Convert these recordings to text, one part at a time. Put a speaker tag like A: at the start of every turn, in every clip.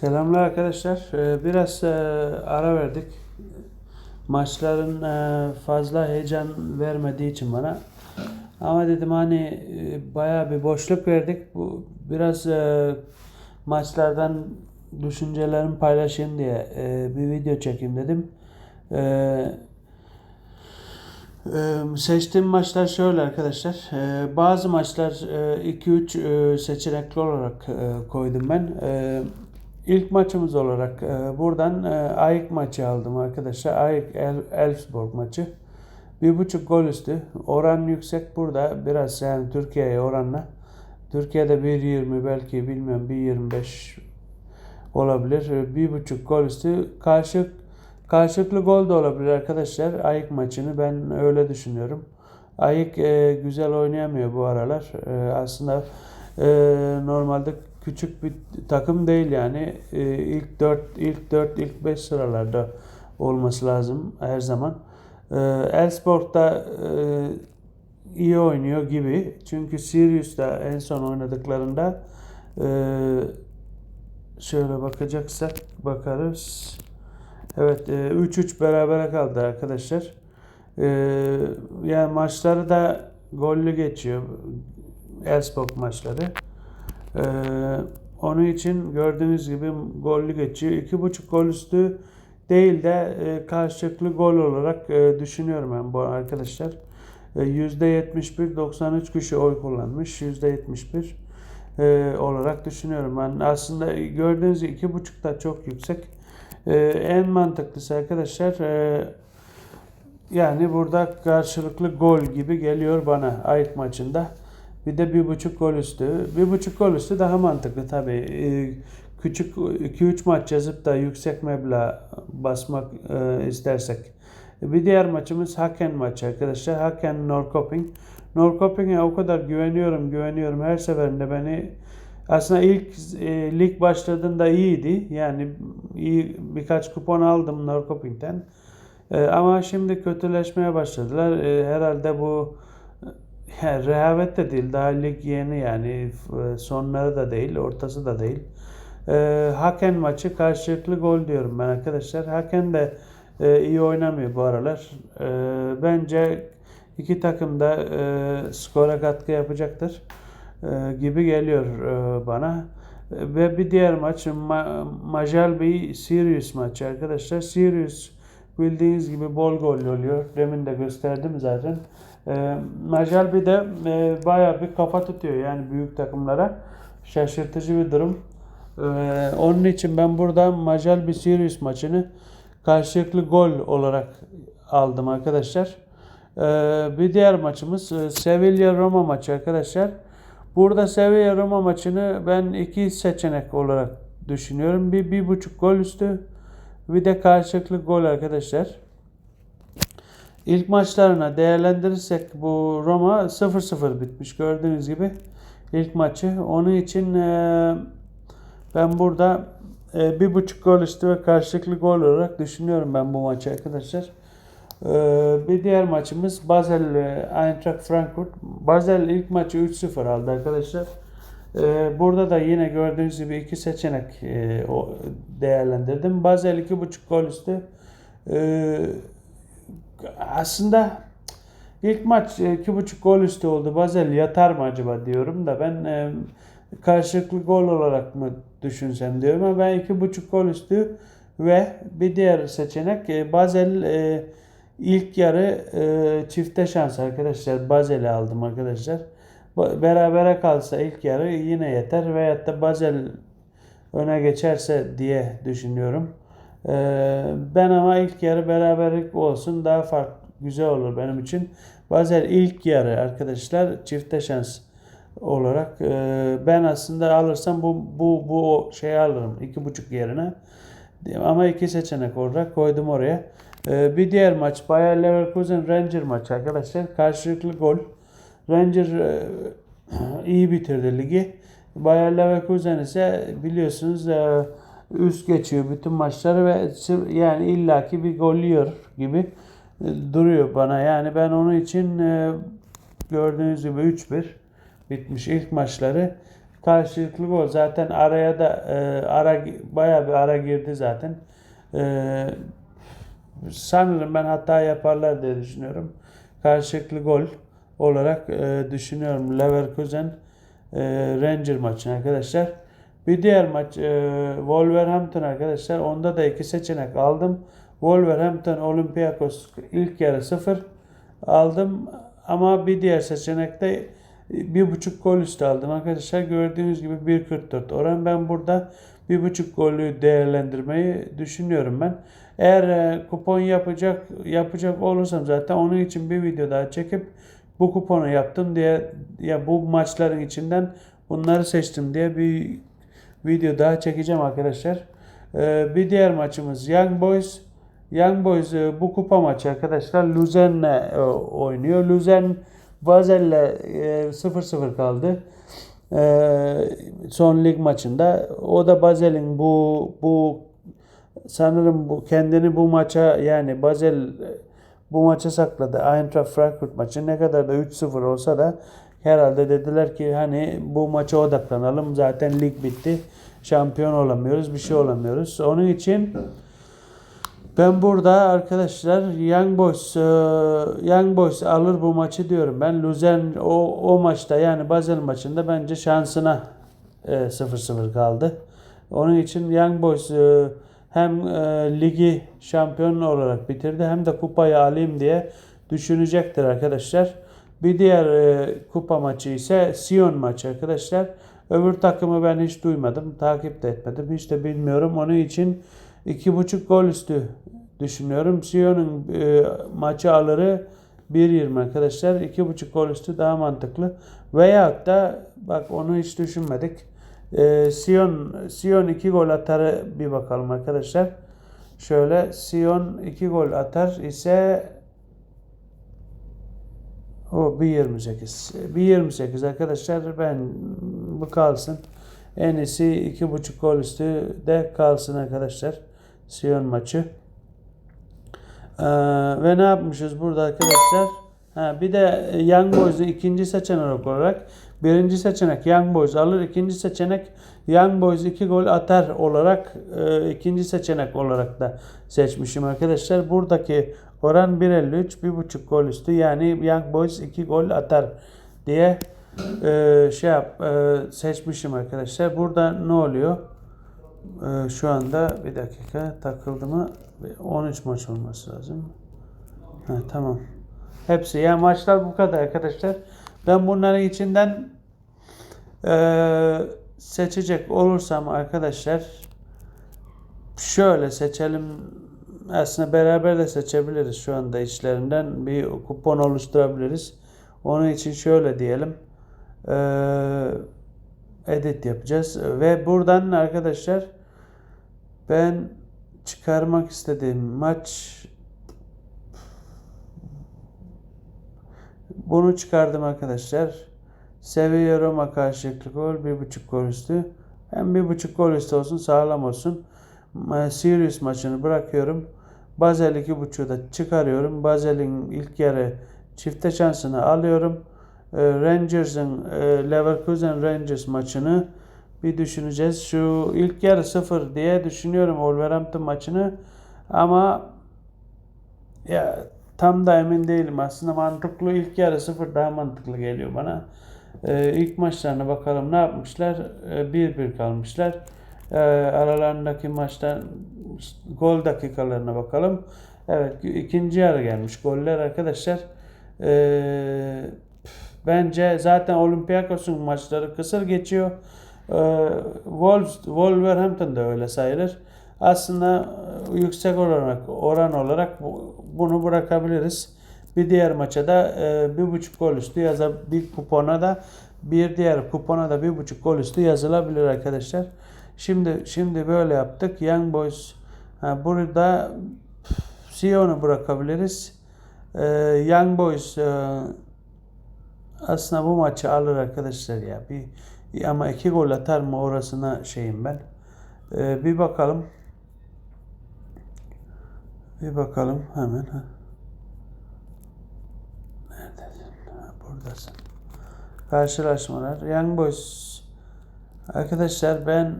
A: Selamlar arkadaşlar. Ee, Biraz e, ara verdik. Maçların e, fazla heyecan vermediği için bana. Ama dedim hani e, bayağı bir boşluk verdik. Bu biraz maçlardan düşüncelerimi paylaşayım diye bir video çekeyim dedim. Seçtiğim maçlar şöyle arkadaşlar. Bazı maçlar 2-3 seçenekli olarak koydum ben. E, İlk maçımız olarak e, buradan e, Ayık maçı aldım arkadaşlar. Ayık El, Elfsborg maçı. Bir buçuk gol üstü. Oran yüksek burada. Biraz yani Türkiye'ye oranla. Türkiye'de 1.20 belki bilmiyorum 1.25 olabilir. Bir buçuk gol üstü. Karşı karşılıklı gol de olabilir arkadaşlar. Ayık maçını ben öyle düşünüyorum. Ayık e, güzel oynayamıyor bu aralar. E, aslında e, normalde küçük bir takım değil yani. E, ilk 4 ilk 4 ilk 5 sıralarda olması lazım her zaman. E, Elfsborg'da e, iyi oynuyor gibi. Çünkü Sirius'ta en son oynadıklarında e, şöyle bakacaksak bakarız. Evet e, 3-3 berabere kaldı arkadaşlar. E, yani maçları da gollü geçiyor. Elfsborg maçları. Ee, onun için gördüğünüz gibi gollü geçiyor. 2.5 gol üstü değil de e, karşılıklı gol olarak e, düşünüyorum ben bu arkadaşlar. E, %71 93 kişi oy kullanmış. %71 e, olarak düşünüyorum. Ben aslında gördüğünüz gibi 2.5 da çok yüksek. E, en mantıklısı arkadaşlar e, yani burada karşılıklı gol gibi geliyor bana Ayık maçında. Bir de bir buçuk gol üstü. Bir buçuk gol üstü daha mantıklı tabii. Ee, Küçük 2-3 maç yazıp da yüksek meblağ basmak e, istersek. Bir diğer maçımız Haken maçı arkadaşlar. Haken Norrköping. Norrköping'e o kadar güveniyorum, güveniyorum. Her seferinde beni aslında ilk e, lig başladığında iyiydi. Yani iyi birkaç kupon aldım Norrköping'den. E, ama şimdi kötüleşmeye başladılar. E, herhalde bu yani rehavet de değil. Daha lig yeni yani e, sonları da değil, ortası da değil. E, Haken maçı karşılıklı gol diyorum ben arkadaşlar. Haken de e, iyi oynamıyor bu aralar. E, bence iki takım da e, skora katkı yapacaktır e, gibi geliyor e, bana. E, Ve bir diğer maç Ma Majalbi Sirius maçı arkadaşlar. Sirius bildiğiniz gibi bol gol oluyor. Demin de gösterdim zaten. E, Majalbi de e, bayağı bir kafa tutuyor yani büyük takımlara. Şaşırtıcı bir durum. E, onun için ben burada Majalbi Sirius maçını karşılıklı gol olarak aldım arkadaşlar. E, bir diğer maçımız e, Sevilla Roma maçı arkadaşlar. Burada Sevilla Roma maçını ben iki seçenek olarak düşünüyorum. Bir, bir buçuk gol üstü bir de karşılıklı gol arkadaşlar. İlk maçlarına değerlendirirsek bu Roma 0-0 bitmiş gördüğünüz gibi ilk maçı. Onun için e, ben burada e, bir buçuk gol üstü ve karşılıklı gol olarak düşünüyorum ben bu maçı arkadaşlar. E, bir diğer maçımız Basel Eintracht Frankfurt. Basel ilk maçı 3-0 aldı arkadaşlar. Burada da yine gördüğünüz gibi iki seçenek değerlendirdim. Basel 2.5 gol üstü. E, aslında ilk maç e, iki buçuk gol üstü oldu. Basel yatar mı acaba diyorum da ben e, karşılıklı gol olarak mı düşünsem diyorum ama ben iki buçuk gol üstü ve bir diğer seçenek e, Basel e, ilk yarı çifte şans arkadaşlar. Basel'i aldım arkadaşlar. Berabere kalsa ilk yarı yine yeter veyahut da Basel öne geçerse diye düşünüyorum. Ee, ben ama ilk yarı beraberlik olsun daha farklı güzel olur benim için. Bazen ilk yarı arkadaşlar çifte şans olarak e, ben aslında alırsam bu bu bu şeyi alırım iki buçuk yerine. Ama iki seçenek olarak koydum oraya. Ee, bir diğer maç Bayer Leverkusen Ranger maçı arkadaşlar. Karşılıklı gol. Ranger e, iyi bitirdi ligi. Bayer Leverkusen ise biliyorsunuz e, üst geçiyor bütün maçları ve yani illaki bir gol yiyor gibi e, duruyor bana. Yani ben onun için e, gördüğünüz gibi 3-1 bitmiş ilk maçları karşılıklı gol. Zaten araya da e, ara bayağı bir ara girdi zaten. Sanırım ben hata yaparlar diye düşünüyorum. Karşılıklı gol olarak düşünüyorum. Leverkusen Ranger maçını arkadaşlar. Bir diğer maç e, Wolverhampton arkadaşlar. Onda da iki seçenek aldım. Wolverhampton Olympiakos ilk yarı 0 aldım ama bir diğer seçenekte bir buçuk gol üstü aldım arkadaşlar. Gördüğünüz gibi 1.44 oran. Ben burada bir buçuk golü değerlendirmeyi düşünüyorum ben. Eğer e, kupon yapacak yapacak olursam zaten onun için bir video daha çekip bu kuponu yaptım diye ya bu maçların içinden bunları seçtim diye bir video daha çekeceğim arkadaşlar. Ee, bir diğer maçımız Young Boys. Young Boys e, bu kupa maçı arkadaşlar Luzern'le e, oynuyor. Luzern Basel'le e, 0-0 kaldı. E, son lig maçında. O da Basel'in bu bu sanırım bu kendini bu maça yani Basel e, bu maça sakladı. Eintracht Frankfurt maçı ne kadar da 3-0 olsa da herhalde dediler ki hani bu maça odaklanalım. Zaten lig bitti. Şampiyon olamıyoruz. Bir şey olamıyoruz. Onun için ben burada arkadaşlar Young Boys e, Young Boys alır bu maçı diyorum. Ben Luzern o, o maçta yani Basel maçında bence şansına e, 0-0 kaldı. Onun için Young Boys e, hem e, ligi şampiyon olarak bitirdi hem de kupayı alayım diye düşünecektir arkadaşlar. Bir diğer e, kupa maçı ise Sion maçı arkadaşlar. Öbür takımı ben hiç duymadım, takip de etmedim, hiç de bilmiyorum. Onun için iki buçuk gol üstü düşünüyorum. Sion'un e, maçı alırı 1.20 arkadaşlar. iki buçuk gol üstü daha mantıklı. Veyahut da bak onu hiç düşünmedik. E, Sion Sion 2 gol atarı bir bakalım arkadaşlar. Şöyle Sion 2 gol atar ise o 1.28. 1.28 arkadaşlar ben bu kalsın. En iyisi 2.5 gol üstü de kalsın arkadaşlar. Sion maçı. Ee, ve ne yapmışız burada arkadaşlar? Ha, bir de Young Boys'u ikinci seçenek olarak birinci seçenek Young Boys alır. ikinci seçenek Young Boys 2 gol atar olarak e, ikinci seçenek olarak da seçmişim arkadaşlar. Buradaki oran 1.53 1.5 gol üstü yani Young Boys 2 gol atar diye e, şey yap e, seçmişim arkadaşlar. Burada ne oluyor? E, şu anda bir dakika takıldı mı? 13 maç olması lazım. Ha, tamam. Hepsi. Yani maçlar bu kadar arkadaşlar. Ben bunların içinden e, seçecek olursam arkadaşlar şöyle seçelim. Aslında beraber de seçebiliriz şu anda içlerinden. Bir kupon oluşturabiliriz. Onun için şöyle diyelim. E, edit yapacağız. Ve buradan arkadaşlar ben çıkarmak istediğim maç bunu çıkardım arkadaşlar. Sevilla Roma karşılıklı gol bir buçuk gol üstü. Hem bir buçuk gol üstü olsun sağlam olsun. Sirius maçını bırakıyorum. İki buçuğu da çıkarıyorum. Basel'in ilk yarı çifte şansını alıyorum. Ee, Rangers'ın e, Leverkusen Rangers maçını bir düşüneceğiz. Şu ilk yarı sıfır diye düşünüyorum Wolverhampton maçını. Ama ya tam da emin değilim. Aslında mantıklı ilk yarı sıfır daha mantıklı geliyor bana. Ee, ilk maçlarına bakalım ne yapmışlar? 1-1 ee, kalmışlar. Ee, aralarındaki maçtan gol dakikalarına bakalım. Evet ikinci yarı gelmiş goller arkadaşlar. Ee, bence zaten Olympiakos'un maçları kısır geçiyor. Ee, Wolves, Wolverhampton da öyle sayılır. Aslında yüksek olarak oran olarak bunu bırakabiliriz. Bir diğer maça da e, bir buçuk gol üstü yazar bir kupona da bir diğer kupona da bir buçuk gol üstü yazılabilir arkadaşlar. Şimdi şimdi böyle yaptık. Young Boys ha, burada Sion'u bırakabiliriz. Ee, Young Boys e, aslında bu maçı alır arkadaşlar ya. Bir ama iki gol atar mı orasına şeyim ben. Ee, bir bakalım. Bir bakalım hemen. Neredesin? Buradasın. Karşılaşmalar. Young Boys Arkadaşlar ben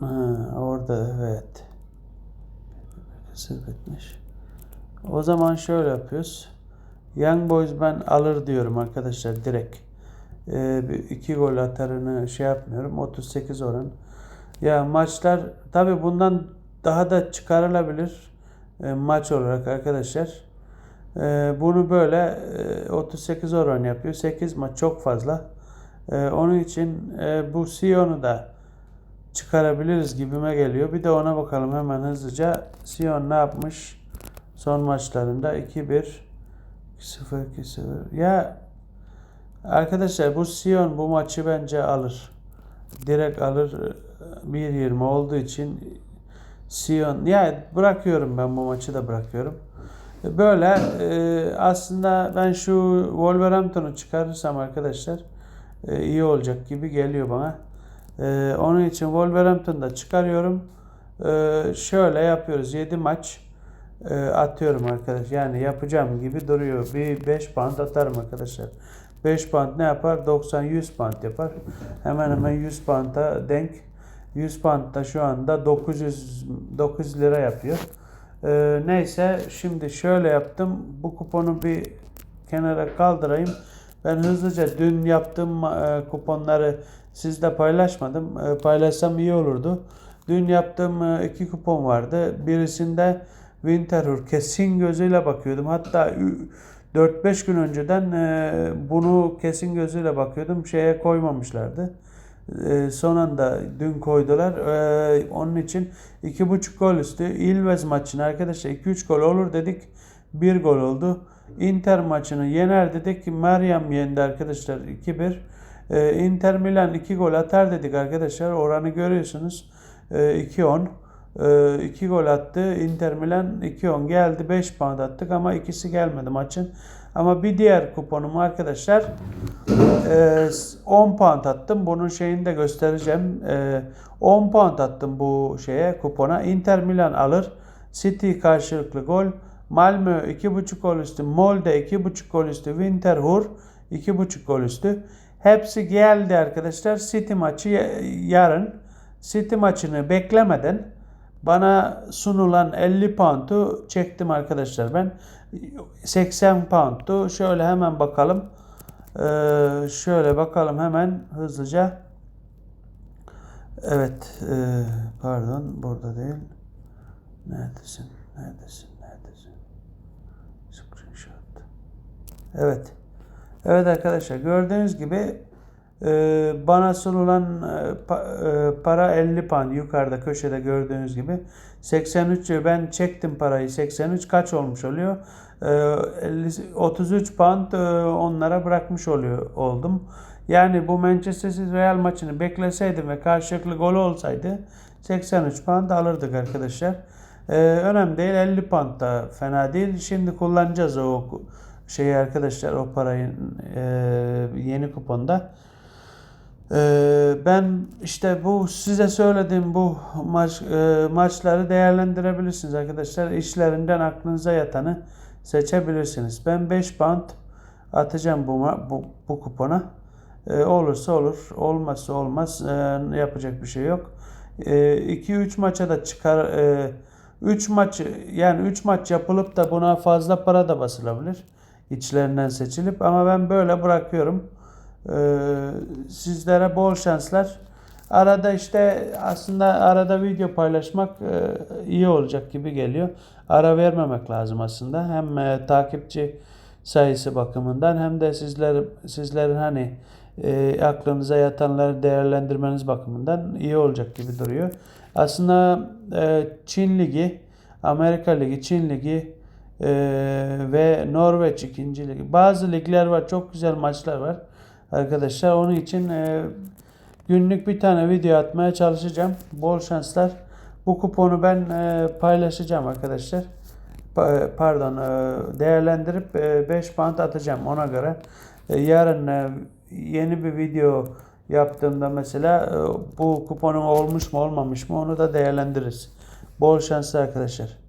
A: ha, orada evet bitmiş. O zaman şöyle yapıyoruz. Young Boys ben alır diyorum arkadaşlar direkt. Ee, iki gol atarını şey yapmıyorum. 38 oran. Ya maçlar tabi bundan daha da çıkarılabilir e, maç olarak arkadaşlar. E, bunu böyle e, 38 oran yapıyor. 8 maç çok fazla. E, onun için e, bu Sion'u da çıkarabiliriz gibime geliyor. Bir de ona bakalım hemen hızlıca. Sion ne yapmış? Son maçlarında 2-1 2-0 2-0. Ya arkadaşlar bu Sion bu maçı bence alır. Direkt alır. 1-20 olduğu için Sion ya bırakıyorum ben bu maçı da bırakıyorum. Böyle e, aslında ben şu Wolverhampton'u çıkarırsam arkadaşlar e, iyi olacak gibi geliyor bana. E, onun için Wolverhampton'u da çıkarıyorum. E, şöyle yapıyoruz. 7 maç e, atıyorum arkadaş. Yani yapacağım gibi duruyor. Bir 5 pound atarım arkadaşlar. 5 pound ne yapar? 90-100 pound yapar. Hemen hemen 100 pound'a denk. 100 pound da şu anda 900 9 lira yapıyor. Ee, neyse şimdi şöyle yaptım. Bu kuponu bir kenara kaldırayım. Ben hızlıca dün yaptığım e, kuponları sizle paylaşmadım. E, paylaşsam iyi olurdu. Dün yaptığım e, iki kupon vardı. Birisinde Winterhur kesin gözüyle bakıyordum. Hatta 4-5 gün önceden e, bunu kesin gözüyle bakıyordum. Şeye koymamışlardı. E, son anda dün koydular. E, onun için 2.5 gol üstü. Ilves maçını arkadaşlar 2-3 gol olur dedik. 1 gol oldu. Inter maçını yener dedik. Meryem yendi arkadaşlar 2-1. E, Inter Milan 2 gol atar dedik arkadaşlar. Oranı görüyorsunuz. E, 2-10. 2 gol attı. Inter Milan 2-10 geldi. 5 puan attık ama ikisi gelmedi maçın. Ama bir diğer kuponum arkadaşlar 10 puan attım. Bunun şeyini de göstereceğim. 10 puan attım bu şeye kupona. Inter Milan alır. City karşılıklı gol. Malmö 2.5 gol üstü. Molde 2.5 gol üstü. Winterhur 2.5 gol üstü. Hepsi geldi arkadaşlar. City maçı yarın. City maçını beklemeden bana sunulan 50 pound'u çektim arkadaşlar ben. 80 pound'tu. Şöyle hemen bakalım. Ee, şöyle bakalım hemen hızlıca. Evet. E, pardon. Burada değil. Neredesin? Neredesin? Neredesin? Screenshot. Evet. Evet arkadaşlar gördüğünüz gibi e, bana sunulan e, pa, e, para 50 pound yukarıda köşede gördüğünüz gibi 83 ben çektim parayı 83 kaç olmuş oluyor 50, 33 pound e, onlara bırakmış oluyor oldum. Yani bu Manchester City Real maçını bekleseydim ve karşılıklı gol olsaydı 83 pound alırdık arkadaşlar. E, önemli değil 50 pound da fena değil. Şimdi kullanacağız o şeyi arkadaşlar o parayı e, yeni kuponda. Ee, ben işte bu size söylediğim bu maç e, maçları değerlendirebilirsiniz arkadaşlar. İşlerinden aklınıza yatanı seçebilirsiniz. Ben 5 pound atacağım bu bu, bu kupona. Ee, olursa olur, olmazsa olmaz. Ee, yapacak bir şey yok. 2-3 maça da çıkar 3 maç yani 3 maç yapılıp da buna fazla para da basılabilir. İçlerinden seçilip ama ben böyle bırakıyorum. Ee, sizlere bol şanslar. Arada işte aslında arada video paylaşmak e, iyi olacak gibi geliyor. Ara vermemek lazım aslında. Hem e, takipçi sayısı bakımından hem de sizler sizlerin hani e, aklınıza yatanları değerlendirmeniz bakımından iyi olacak gibi duruyor. Aslında e, Çin Ligi, Amerika Ligi, Çin Ligi ve Norveç ikinci ligi. Bazı ligler var, çok güzel maçlar var arkadaşlar. Onun için günlük bir tane video atmaya çalışacağım. Bol şanslar. Bu kuponu ben e, paylaşacağım arkadaşlar. Pa, e, pardon e, değerlendirip e, 5 pound atacağım ona göre. E, yarın e, yeni bir video yaptığımda mesela e, bu kuponun olmuş mu olmamış mı onu da değerlendiririz. Bol şanslar arkadaşlar.